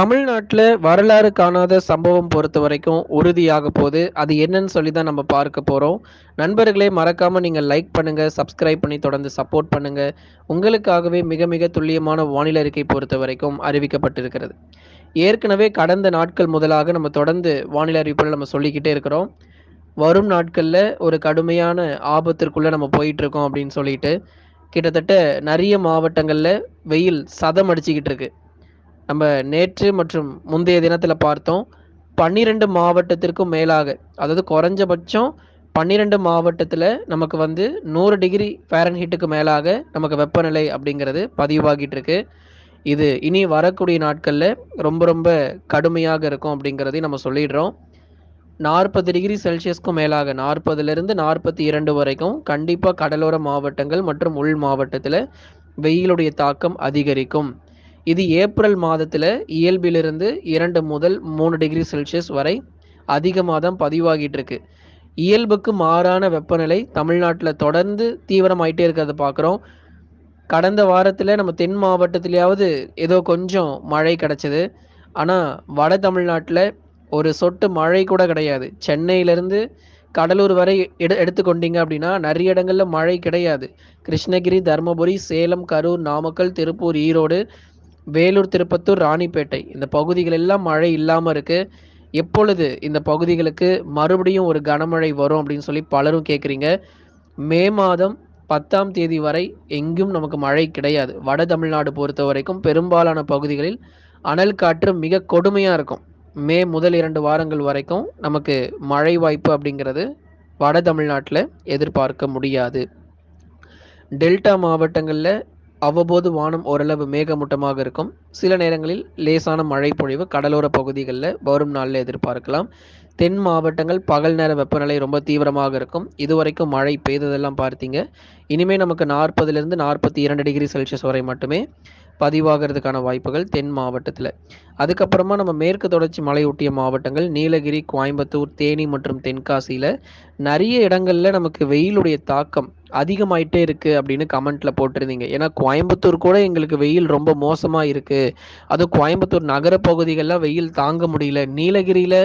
தமிழ்நாட்டில் வரலாறு காணாத சம்பவம் பொறுத்த வரைக்கும் உறுதியாக போகுது. அது என்னன்னு சொல்லி தான் நம்ம பார்க்க போகிறோம் நண்பர்களே மறக்காமல் நீங்கள் லைக் பண்ணுங்கள் சப்ஸ்கிரைப் பண்ணி தொடர்ந்து சப்போர்ட் பண்ணுங்கள் உங்களுக்காகவே மிக மிக துல்லியமான வானிலை அறிக்கை பொறுத்த வரைக்கும் அறிவிக்கப்பட்டிருக்கிறது. ஏற்கனவே கடந்த நாட்கள் முதலாக நம்ம தொடர்ந்து வானிலை அறிவிப்பில் நம்ம சொல்லிக்கிட்டே இருக்கிறோம். வரும் நாட்களில் ஒரு கடுமையான ஆபத்திற்குள்ளே நம்ம போயிட்டுருக்கோம் அப்படின்னு சொல்லிட்டு, கிட்டத்தட்ட நிறைய மாவட்டங்களில் வெயில் சதம் அடிச்சுக்கிட்டு இருக்கு. நம்ம நேற்று மற்றும் முந்தைய தினத்தில் பார்த்தோம். 12 மாவட்டத்திற்கும் மேலாக, அதாவது குறைஞ்சபட்சம் பன்னிரெண்டு மாவட்டத்தில் நமக்கு வந்து நூறு டிகிரி ஃபேரன்ஹீட்டுக்கு மேலாக நமக்கு வெப்பநிலை அப்படிங்கிறது பதிவாகிட்டு இருக்கு. இது இனி வரக்கூடிய நாட்களில் ரொம்ப ரொம்ப கடுமையாக இருக்கும் அப்படிங்கிறதையும் நம்ம சொல்லிடுறோம். 40 டிகிரி செல்சியஸ்க்கும் மேலாக 40லிருந்து 42 வரைக்கும் கண்டிப்பாக கடலோர மாவட்டங்கள் மற்றும் உள் மாவட்டத்தில் வெயிலுடைய தாக்கம் அதிகரிக்கும். இது ஏப்ரல் மாதத்தில் இயல்பிலிருந்து இரண்டு முதல் மூணு டிகிரி செல்சியஸ் வரை அதிகமாக தான் பதிவாகிட்டு இருக்கு. இயல்புக்கு மாறான வெப்பநிலை தமிழ்நாட்டில் தொடர்ந்து தீவிரமாயிட்டே இருக்கிறத பார்க்குறோம். கடந்த வாரத்தில் நம்ம தென் மாவட்டத்திலேயாவது ஏதோ கொஞ்சம் மழை கிடச்சிது ஆனால் வட தமிழ்நாட்டில் ஒரு சொட்டு மழை கூட கிடையாது. சென்னையிலேருந்து கடலூர் வரை எடு எடுத்துக்கொண்டீங்க அப்படின்னா, நிறைய இடங்களில் மழை கிடையாது. கிருஷ்ணகிரி, தர்மபுரி, சேலம், கரூர், நாமக்கல், திருப்பூர், ஈரோடு, வேலூர், திருப்பத்தூர், ராணிப்பேட்டை இந்த பகுதிகள் எல்லாம் மழை இல்லாம இருக்கு. எப்பொழுது இந்த பகுதிகளுக்கு மறுபடியும் ஒரு கனமழை வரும் அப்படின்னு சொல்லி பலரும் கேட்குறீங்க. மே மாதம் 10ஆம் தேதி வரை எங்கும் நமக்கு மழை கிடையாது. வட தமிழ்நாடு பொறுத்த வரைக்கும் பெரும்பாலான பகுதிகளில் அனல் காற்று மிக கொடுமையாக இருக்கும். மே முதல் இரண்டு வாரங்கள் வரைக்கும் நமக்கு மழை வாய்ப்பு அப்படிங்கிறது வட தமிழ்நாட்டில் எதிர்பார்க்க முடியாது. டெல்டா மாவட்டங்களில் அவ்வப்போது வானம் ஓரளவு மேகமூட்டமாக இருக்கும். சில நேரங்களில் லேசான மழை பொழிவு கடலோர பகுதிகளில் வரும் நாளில் எதிர்பார்க்கலாம். தென் மாவட்டங்கள் பகல் நேர வெப்பநிலை ரொம்ப தீவிரமாக இருக்கும். இதுவரைக்கும் மழை பெய்ததெல்லாம் பார்த்தீங்க. இனிமே நமக்கு 40லிருந்து 42 டிகிரி செல்சியஸ் வரை மட்டுமே பதிவாகிறதுக்கான வாய்ப்புகள் தென் மாவட்டத்தில் அதுக்கப்புறமா நம்ம மேற்கு தொடர்ச்சி மலையொட்டிய மாவட்டங்கள் நீலகிரி, கோயம்புத்தூர், தேனி மற்றும் தென்காசியில் நிறைய இடங்களில் நமக்கு வெயிலுடைய தாக்கம் அதிகமாயிட்டே இருக்குது அப்படின்னு கமெண்ட்டில் போட்டிருந்தீங்க. ஏன்னா கோயம்புத்தூர் கூட எங்களுக்கு வெயில் ரொம்ப மோசமாக இருக்குது அதுவும் கோயம்புத்தூர் நகர பகுதிகள்ல வெயில் தாங்க முடியல. நீலகிரியில்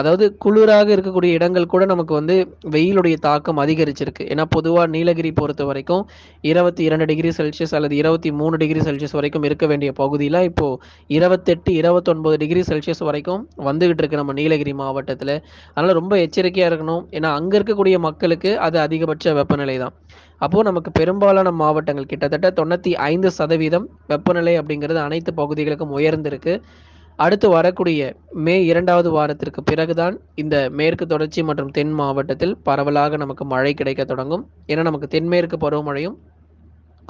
அதாவது குளிராக இருக்கக்கூடிய இடங்கள் கூட நமக்கு வந்து வெயிலுடைய தாக்கம் அதிகரிச்சிருக்கு. ஏன்னா பொதுவாக நீலகிரி பொறுத்த வரைக்கும் இருபத்தி இரண்டு டிகிரி செல்சியஸ் அல்லது 23 டிகிரி செல்சியஸ் வரைக்கும் இருக்க வேண்டிய பகுதியெலாம் இப்போது இருபத்தெட்டு இருபத்தொன்பது டிகிரி செல்சியஸ் வரைக்கும் வந்துகிட்டு இருக்கு நம்ம நீலகிரி மாவட்டத்தில் அதனால் ரொம்ப எச்சரிக்கையாக இருக்கணும். ஏன்னா அங்கே இருக்கக்கூடிய மக்களுக்கு அது அதிகபட்ச வெப்பநிலை தான். அப்போது நமக்கு பெரும்பாலான மாவட்டங்கள் கிட்டத்தட்ட 95% வெப்பநிலை அப்படிங்கிறது அனைத்து பகுதிகளுக்கும் உயர்ந்திருக்கு. அடுத்து வரக்கூடிய மே இரண்டாவது வாரத்திற்கு பிறகு தான் இந்த மேற்கு தொடர்ச்சி மற்றும் தென் மாவட்டத்தில் பரவலாக நமக்கு மழை கிடைக்க தொடங்கும். ஏன்னா நமக்கு தென்மேற்கு பருவமழையும்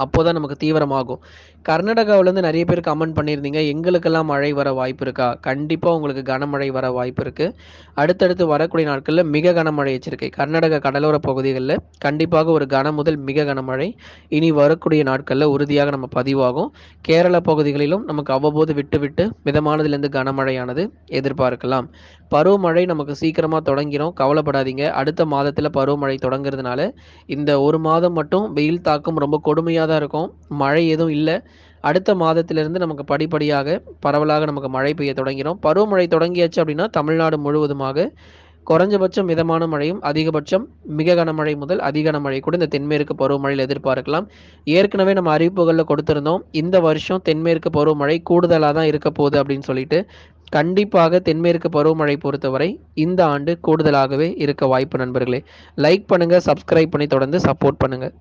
அப்போதான் நமக்கு தீவிரமாகும். கர்நாடகாவிலேருந்து நிறைய பேர் கமெண்ட் பண்ணியிருந்தீங்க. எங்களுக்கெல்லாம் மழை வர வாய்ப்பு இருக்கா? கண்டிப்பாக உங்களுக்கு கனமழை வர வாய்ப்பு இருக்குது அடுத்தடுத்து வரக்கூடிய நாட்களில் மிக கனமழை எச்சரிக்கை. கர்நாடக கடலோர பகுதிகளில் கண்டிப்பாக ஒரு கன முதல் மிக கனமழை இனி வரக்கூடிய நாட்களில் உறுதியாக நம்ம பதிவாகும். கேரள பகுதிகளிலும் நமக்கு அவ்வப்போது விட்டு விட்டு மிதமானதுலேருந்து கனமழையானது எதிர்பார்க்கலாம். பருவமழை நமக்கு சீக்கிரமாக தொடங்கிடும் கவலைப்படாதீங்க. அடுத்த மாதத்தில் பருவமழை தொடங்குறதுனால இந்த ஒரு மாதம் மட்டும் வெயில் தாக்கம் ரொம்ப கொடுமையாக தான் இருக்கும். மழை எதுவும் இல்லை அடுத்த மாதத்திலிருந்து நமக்கு படிப்படியாக பரவலாக நமக்கு மழை பெய்ய தொடங்கிடும் பருவமழை தொடங்கியாச்சு அப்படின்னா தமிழ்நாடு முழுவதுமாக குறைஞ்சபட்சம் மிதமான மழையும், அதிகபட்சம் மிக கனமழை முதல் அதிக கனமழை கூட இந்த தென்மேற்கு பருவமழையில் எதிர்பார்க்கலாம். ஏற்கனவே நம்ம அறிவிப்புகளில் கொடுத்திருந்தோம். இந்த வருஷம் தென்மேற்கு பருவமழை கூடுதலாக தான் இருக்க போகுது அப்படின்னு சொல்லிட்டு. கண்டிப்பாக தென்மேற்கு பருவமழை பொறுத்தவரை இந்த ஆண்டு கூடுதலாகவே இருக்க வாய்ப்பு நண்பர்களே. லைக் பண்ணுங்கள் சப்ஸ்கிரைப் பண்ணி தொடர்ந்து சப்போர்ட் பண்ணுங்கள்